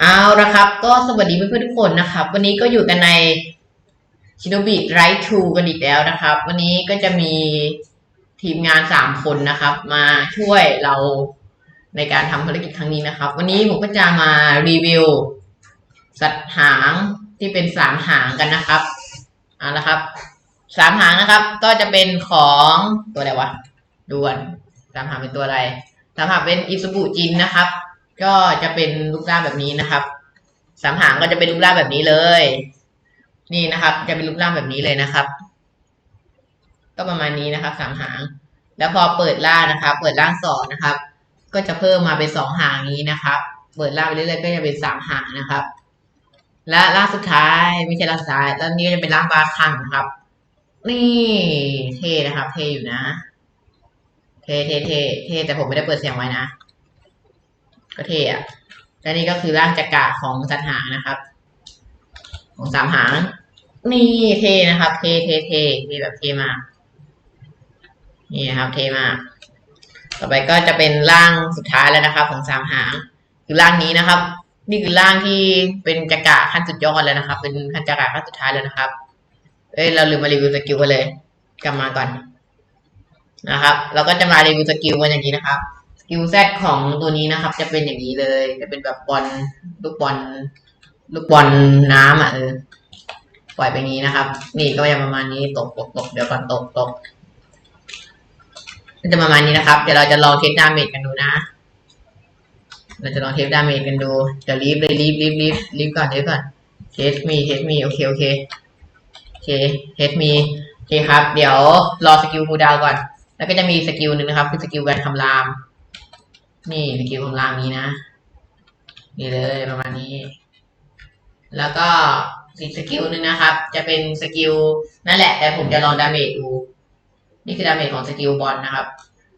เอาละครับ ก็สวัสดีเพื่อนๆทุกคนนะครับ วันนี้ก็อยู่กันในชิโนบิไรทูกันอีกแล้วนะครับ วันนี้ก็จะมีทีมงานสามคนนะครับ มาช่วยเราในการทำภารกิจครั้งนี้นะครับ วันนี้ผมก็จะมารีวิว สัตว์หางที่เป็นสามหางกันนะครับเอาละครับสามหางนะครับ ก็จะเป็นของตัวอะไรวะดูก่อนสามหางเป็นตัวอะไรสามหางเป็นอิซุบุจินนะครับ ก็จะเป็นรูปร่างแบบนี้นะครับ สามหางก็จะเป็นรูปร่างแบบนี้เลย นี่นะครับ จะเป็นรูปร่างแบบนี้เลยนะครับ ก็ประมาณนี้นะครับสามหาง แล้วพอเปิดล่างนะครับ เปิดล่างสองนะครับ ก็จะเพิ่มมาเป็นสองหางนี้นะครับ เปิดล่างไปเรื่อยๆก็จะเป็นสามหางนะครับ และล่างสุดท้ายไม่ใช่ล่างสุดท้ายแล้วนี้จะเป็นล่างบาคังนะครับ นี่เท่นะครับ เท่อยู่นะ เท่เท่เท่เท่แต่ผมไม่ได้เปิดเสียงไว้นะ ก็เท่อะและนี่ก็คือร่างจักระของสัตว์หางนะครับ ของสามหาง นี่เท่นะครับ เท่เท่เท่เท่แบบเท่มาก นี่นะครับ เท่มาก ต่อไปก็จะเป็นร่างสุดท้ายแล้วนะครับ ของสามหาง คือร่างนี้นะครับ นี่คือร่างที่เป็นจักระขั้นสุดยอดแล้วนะครับ เป็นขั้นจักระขั้นสุดท้ายแล้วนะครับ เอ้ยเราลืมมารีวิวสกิลกันเลย กลับมาก่อนนะครับ เราก็จะมารีวิวสกิลกันอย่างนี้นะครับ สกิลแซดของตัวนี้นะครับ จะเป็นอย่างนี้เลย จะเป็นแบบบอลลูกบอลลูกบอลน้ำอะเออปล่อยไปนี้นะครับ นี่ก็จะประมาณนี้ตกตกตกเดี๋ยวก่อนตกตกก็จะประมาณนี้นะครับเดี๋ยวเราจะลองเทสดาเมจกันดูนะเราจะลองเทสดาเมจกันดูเดี๋ยวรีบเลยรีบรีบรีบรีบก่อนรีบก่อนเทสมีเทสมีโอเคโอเคโอเคเทสมีโอเคครับ เดี๋ยวรอสกิลคูดาวก่อน แล้วก็จะมีสกิลหนึ่งนะครับคือสกิลการคำราม นี่สกิลของรางนี้นะ นี่เลยประมาณนี้ แล้วก็อีกสกิลหนึ่งนะครับ จะเป็นสกิลนั่นแหละ แต่ผมจะลองดาเมจดู นี่คือดาเมจของสกิลบอลนะครับ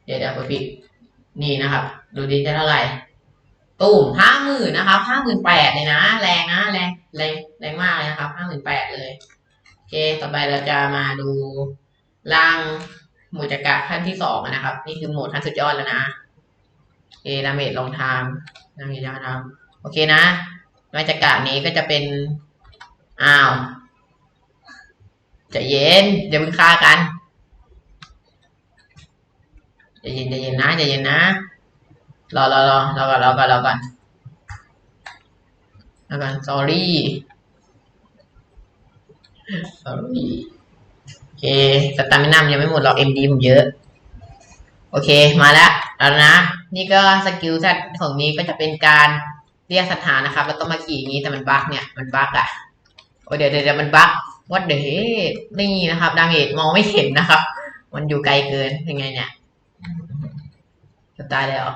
เดี๋ยวเดี๋ยวไปปิดนี่นะครับ ดูดิจะเท่าไหร่ตูมห้าหมื่นนะครับห้าหมื่นแปดเลยนะ แรงนะแรงแรงแรงมากเลยนะครับห้าหมื่นแปดเลยโอเค ต่อไปเราจะมาดูร่างหมวดจักรขั้นที่สองนะครับ นี่คือโหมดขั้นสุดยอดแล้วนะ โอเคดาเมจลงทางดาเมจลงทางโอเคนะรายจักระนี้ก็จะเป็น อ้าวจะเย็นอย่าเพิ่งฆ่ากันจะเย็นจะเย็นนะจะเย็นนะรอรอรอรอก่อนรอก่อนรอก่อนรอก่อน sorry sorry โอเคสตามินัมยังไม่หมดหรอก MD ผมเยอะ โอเคมาแล้วแล้วนะ นี่ก็สกิลแซดของนี้ก็จะเป็นการเรียกสถานนะครับ แล้วก็มาขี่อย่างนี้แต่มันบั๊กเนี่ยมันบั๊กอะโอ้เดี๋ยวเดี๋ยวเดี๋ยวมันบั๊กวัดเด e นี่นะครับดาเมจมองไม่เห็นนะครับ มันอยู่ไกลเกินยังไงเนี่ยจะตายแล้ว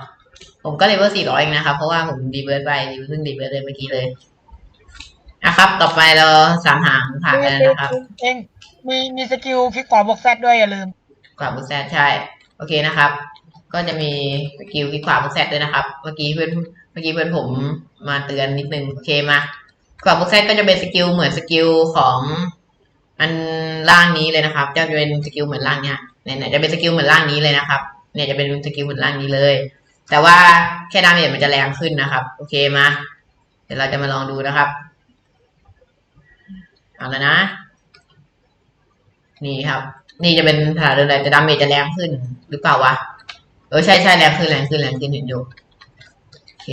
ผมก็เลเวล400เองนะครับ เพราะว่าผมดีเบิร์ดไปดีเพิ่งดีเบิร์ดเลยเมื่อกี้เลยนะครับ ต่อไปเราสามหางผ่านไปแล้วนะครับ เองมีมีสกิลคลิกขวาบวกแซดด้วยอย่าลืมขวาบุกแซดใช่ โอเคนะครับ ก็จะมีสกิลที่ขวาบุกแซดด้วยนะครับ เมื่อกี้เพื่อนเมื่อกี้เพื่อนผมมาเตือนนิดนึงโอเคมาขวาบุกแซดก็จะเป็นสกิลเหมือนสกิลของอันล่างนี้เลยนะครับ จะเป็นสกิลเหมือนล่างเนี้ยเนี่ยจะเป็นสกิลเหมือนล่างนี้เลยนะครับ เนี่ยจะเป็นสกิลเหมือนล่างนี้เลย แต่ว่าแค่ดาเมจมันจะแรงขึ้นนะครับ โอเคมา เดี๋ยวเราจะมาลองดูนะครับเอาแล้วนะ นี่ครับ นี่จะเป็นผ่าเรืออะไรจะดาเมจจะแรงขึ้นหรือเปล่าวะ เออใช่ใช่แรงขึ้นแรงขึ้นแรงกินเห็นอยู่โอเค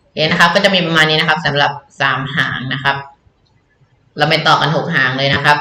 โอเคนะครับ ก็จะมีประมาณนี้นะครับสำหรับสามหางนะครับ เราไปต่อกันหกหางเลยนะครับ